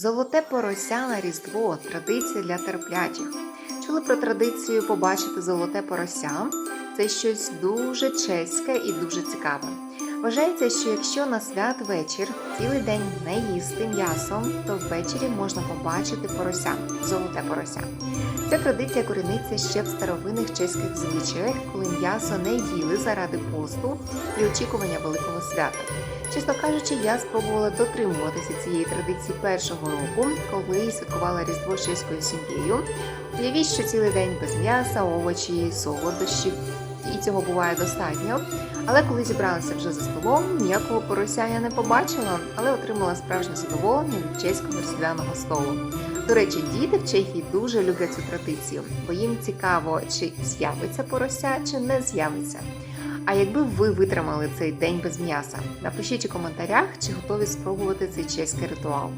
Золоте порося на Різдво традиція для терплячих. Чули про традицію побачити золоте порося? Це щось дуже чеське і дуже цікаве. Вважається, що якщо на святвечір цілий день не їсти м'ясо, то ввечері можна побачити порося, золоте порося. Ця традиція коріниться ще в старовинних чеських звичаях, коли м'ясо не їли заради посту і очікування великого свята. Чесно кажучи, я спробувала дотримуватися цієї традиції першого року, коли святкувала Різдво чеською сім'єю. Уявіть, що цілий день без м'яса, овочі, солодощів, і цього буває достатньо. Але коли зібралася вже за столом, ніякого порося я не побачила, але отримала справжнє задоволення від чеського різдвяного столу. До речі, діти в Чехії дуже люблять цю традицію, бо їм цікаво, чи з'явиться порося, чи не з'явиться. А якби ви витримали цей день без м'яса, напишіть у коментарях, чи готові спробувати цей чеський ритуал.